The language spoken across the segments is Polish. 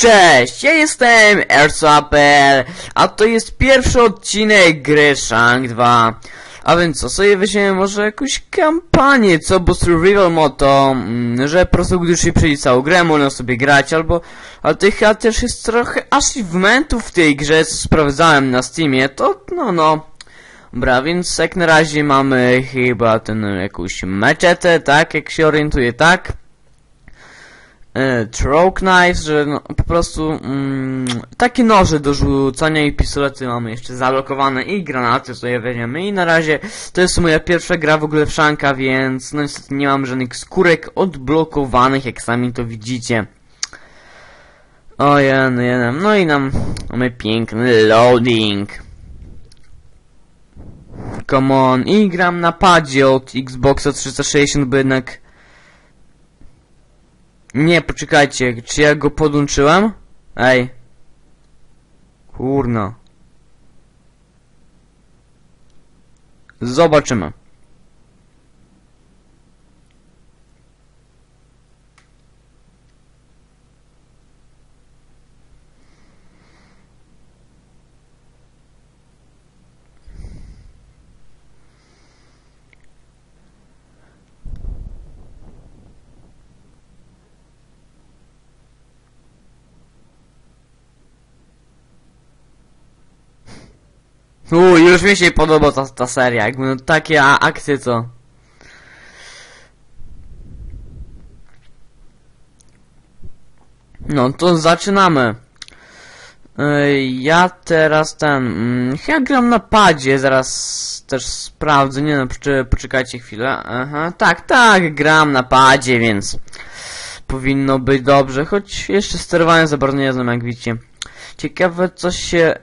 Cześć, ja jestem Airsoapel, a to jest pierwszy odcinek gry Shank 2. A więc co, sobie weźmiemy może jakąś kampanię, co, bo survival motto, mm, że po prostu gdy już się przejdzie całą grę, można sobie grać, albo, ale to chyba też jest trochę achievementów w tej grze, co sprawdzałem na Steamie, to, no, no. Dobra, więc jak na razie mamy chyba ten, jakąś meczetę, tak, jak się orientuję, tak? E, throw knives, że no, po prostu mm, takie noże do rzucania i pistolety mamy jeszcze zablokowane i granaty sobie weźmiemy i na razie to jest moja pierwsza gra w ogóle w Shanka, więc no niestety nie mam żadnych skórek odblokowanych, jak sami to widzicie. O jen, jen, no i nam mamy piękny loading. Come on, i gram na padzie od Xboxa 360, bo jednak nie, poczekajcie, czy ja go podłączyłem? Ej. Kurno. Zobaczymy. Uuu, już mi się podoba ta, ta seria, jakby no takie a, akcje co... No to zaczynamy. Ja teraz ten... Mm, ja gram na padzie, zaraz też sprawdzę, nie no, poczekajcie chwilę. Aha, tak, tak, gram na padzie, więc... Powinno być dobrze, choć jeszcze sterowania za bardzo nie znam, jak widzicie. Ciekawe co się...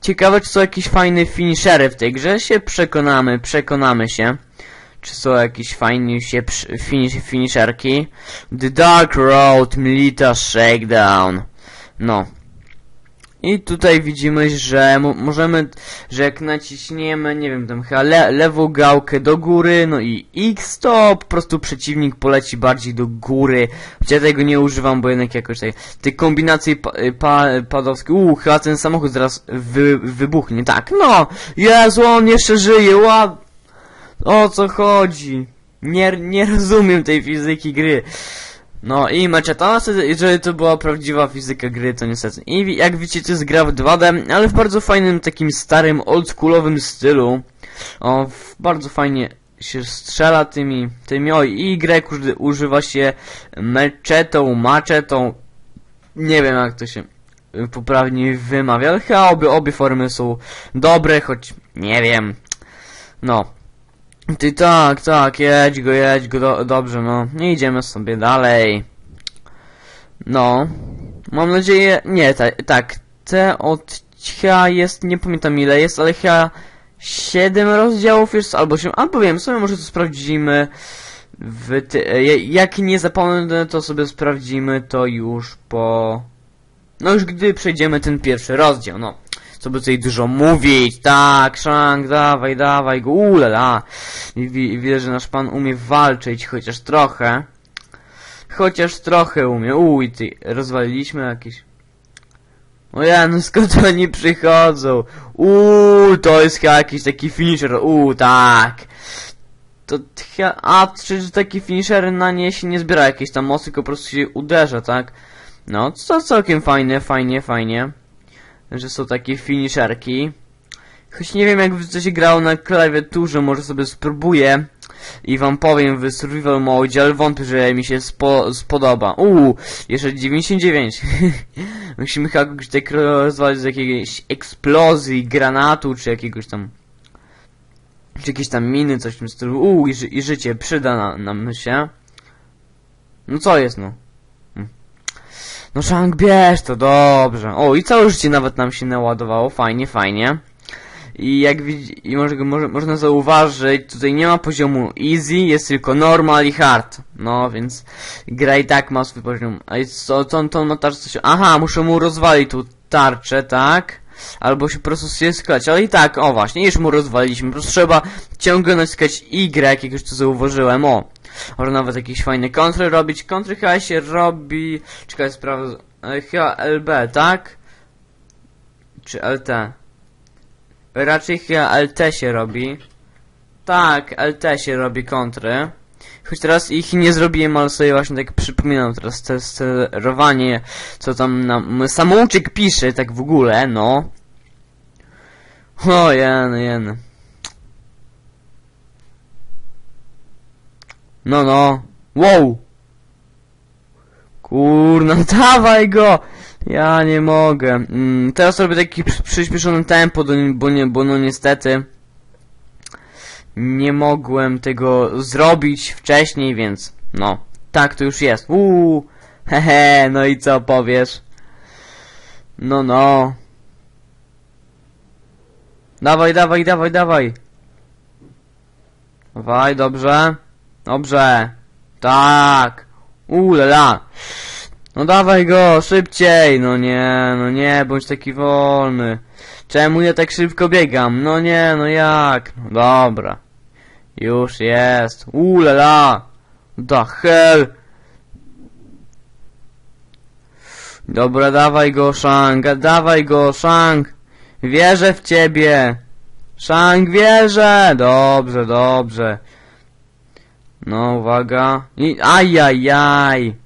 Ciekawe czy są jakieś fajne finishery w tej grze, się przekonamy, przekonamy się. Czy są jakieś fajne się finish, finisherki. The Dark Road, Milita Shakedown. No. I tutaj widzimy, że mo możemy, że jak naciśniemy, nie wiem, tam chyba le lewą gałkę do góry, no i X to po prostu przeciwnik poleci bardziej do góry. Chociaż ja tego nie używam, bo jednak jakoś tej, tej kombinacji pa pa padowskiej, uuu, chyba ten samochód zaraz wy wybuchnie, tak, no, Jezu, on jeszcze żyje, ład... O co chodzi? Nie, nie rozumiem tej fizyki gry. No i maczeta, jeżeli to była prawdziwa fizyka gry, to niestety. I jak widzicie, to jest gra w 2D, ale w bardzo fajnym, takim starym, oldschoolowym stylu. O, bardzo fajnie się strzela tymi, tymi, oj, kurde, używa się meczetą, maczetą. Nie wiem, jak to się y, poprawnie wymawia, ale chyba obie, obie formy są dobre, choć nie wiem. No. Ty tak, tak, jedź go, jedź go, do, dobrze, no. Nie idziemy sobie dalej. No. Mam nadzieję, nie, ta, tak, te od jest, nie pamiętam ile jest, ale chyba 7 rozdziałów jest, albo 8, albo wiem, sobie może to sprawdzimy w ty, e, jak nie zapomnę, to sobie sprawdzimy to już po... No już gdy przejdziemy ten pierwszy rozdział, no. Co by tutaj dużo mówić, tak, Shank, dawaj, dawaj go, ulala. I wi widzę, że nasz pan umie walczyć, chociaż trochę. Chociaż trochę umie, uj, ty, rozwaliliśmy jakieś... O ja, no skąd oni przychodzą? Uuu, to jest jakiś taki finisher, uuu, tak. To a, czy taki finisher na nie się nie zbiera jakieś tam mocy, tylko po prostu się uderza, tak? No, to całkiem fajne, fajnie, fajnie że są takie finisherki. Choć nie wiem jak to się grało na klawiaturze, może sobie spróbuję i wam powiem w survival mode, ale wątpię, że mi się spo, spodoba. Uuu, jeszcze 99. Musimy chyba jakoś tak rozwalić z jakiejś eksplozji, granatu, czy jakiegoś tam czy jakieś tam miny, coś w tym stylu. Uuu, i, ży i życie przyda na, nam się. No co jest, no? No Shank, bierz to, dobrze. O, i całe życie nawet nam się naładowało, fajnie, fajnie. I jak widzi, i może, może, można zauważyć, tutaj nie ma poziomu easy, jest tylko normal i hard. No, więc gra i tak ma swój poziom. A co, co, to na tarczę coś... Aha, muszę mu rozwalić tu tarczę, tak? Albo się po prostu się sklać, ale i tak, o właśnie, już mu rozwaliliśmy, po prostu trzeba ciągle naciskać Y, jak już to zauważyłem, o. Może nawet jakieś fajne kontry robić. Kontry chyba się robi... Czekaj, sprawdzę... E, Chyba LB, tak? Czy LT? Raczej chyba LT się robi. Tak, LT się robi kontry. Choć teraz ich nie zrobiłem, ale sobie właśnie tak przypominam teraz te sterowanie, co tam nam samouczek pisze, tak w ogóle, no. O, jen, jen. No, no. Wow! Kurna, dawaj go! Ja nie mogę. Mm, teraz robię taki przy- przyspieszone tempo, do, bo, nie, bo no niestety nie mogłem tego zrobić wcześniej, więc no, tak to już jest. Uuu, hehe, no i co powiesz? No, no. Dawaj, dawaj, dawaj, dawaj. Dawaj, dobrze. Dobrze. Tak. Ulala. No dawaj go, szybciej. No nie, no nie, bądź taki wolny. Czemu ja tak szybko biegam? No nie, no jak? No dobra. Już jest. Ulala. The hell. Dobra, dawaj go, Shang. Dawaj go, Shang. Wierzę w ciebie. Shang, wierzę. Dobrze, dobrze. No, uwaga. I, ajajaj.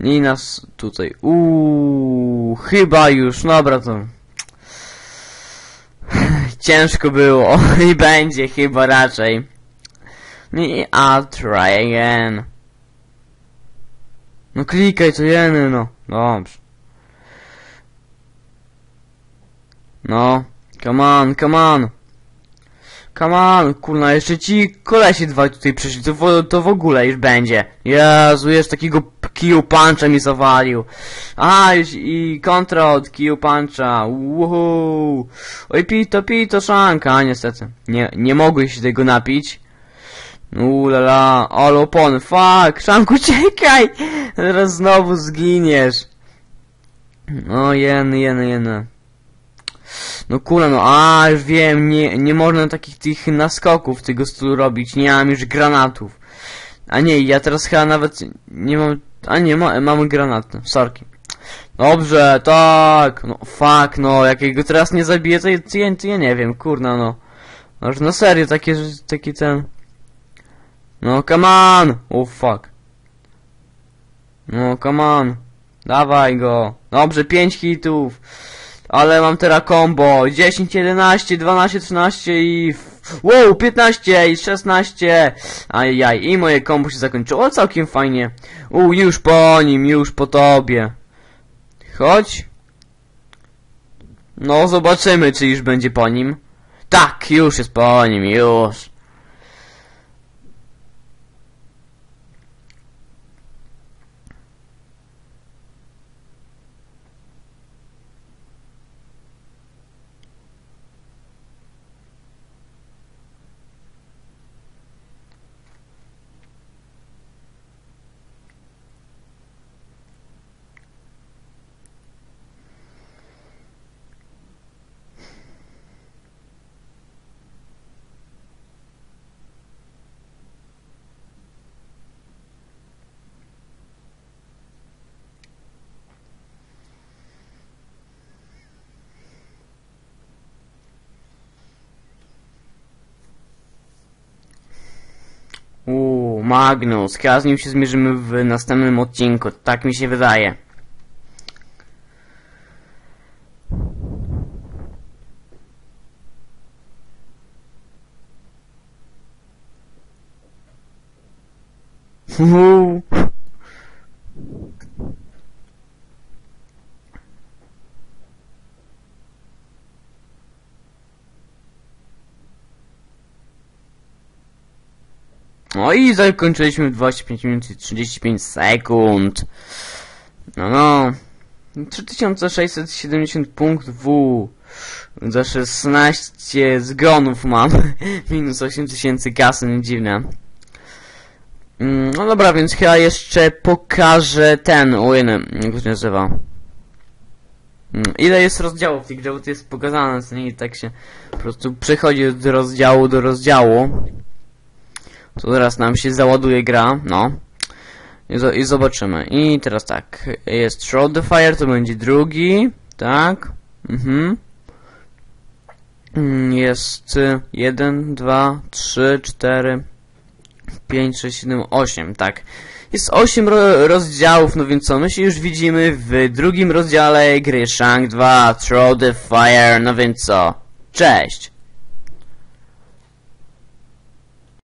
I nas tutaj. Uuu, chyba już. Dobra, to. Ciężko było. I będzie chyba raczej. I I'll try again. No klikaj to jeny, no. Dobrze. No. Come on, come on. Come on, kurna, jeszcze ci kolesi dwaj tutaj przyszli, to, w- to w ogóle już będzie. Jezu, jeszcze takiego kill puncha mi zawalił. A, i kontra od kill puncha. Uhu. Oj, pito, pito, szanka, a niestety. Nie, nie mogłeś się tego napić. Ulala, all opony, fuck, szanku, uciekaj! Zaraz znowu zginiesz. O, jeny, jeny, jeny. No kurwa, no a już wiem, nie, nie można takich tych naskoków tego stylu robić, nie mam już granatów. A nie, ja teraz chyba nawet nie mam, a nie, ma, mamy granaty, sorki. Dobrze, tak, no fuck, no, jak ja go teraz nie zabiję, to, to, ja, to ja nie wiem, kurna, no. No, na serio, takie, taki ten... No, come on! Oh, fuck. No, come on. Dawaj go. Dobrze, 5 hitów. Ale mam teraz combo. 10, 11, 12, 13 i... Wow, 15 i 16. Ajajaj, i moje combo się zakończyło całkiem fajnie. U, już po nim, już po tobie. Chodź. No, zobaczymy, czy już będzie po nim. Tak, już jest po nim, już. Uuu, Magnus, chyba z nim się zmierzymy w następnym odcinku, tak mi się wydaje. Uuu. No i zakończyliśmy w 25 minut i 35 sekund. No no. 3670 punktów W. Za 16 zgonów mam. Minus 8000 kasy, nie dziwne. Mm, No dobra, więc chyba jeszcze pokażę ten, ujny, jak się nazywa. Mm, Ile jest rozdziałów w tej grze, bo to jest pokazane, nie tak się po prostu przechodzi od rozdziału do rozdziału. To teraz nam się załaduje gra, no. I, I zobaczymy. I teraz tak, jest Throw the Fire, to będzie drugi, tak, mhm. Mm, Jest y, jeden, dwa, trzy, cztery, pięć, sześć, siedem, osiem, tak. Jest osiem ro rozdziałów, no więc co, my się już widzimy w drugim rozdziale gry Shank 2 Throw the Fire, no więc co, cześć!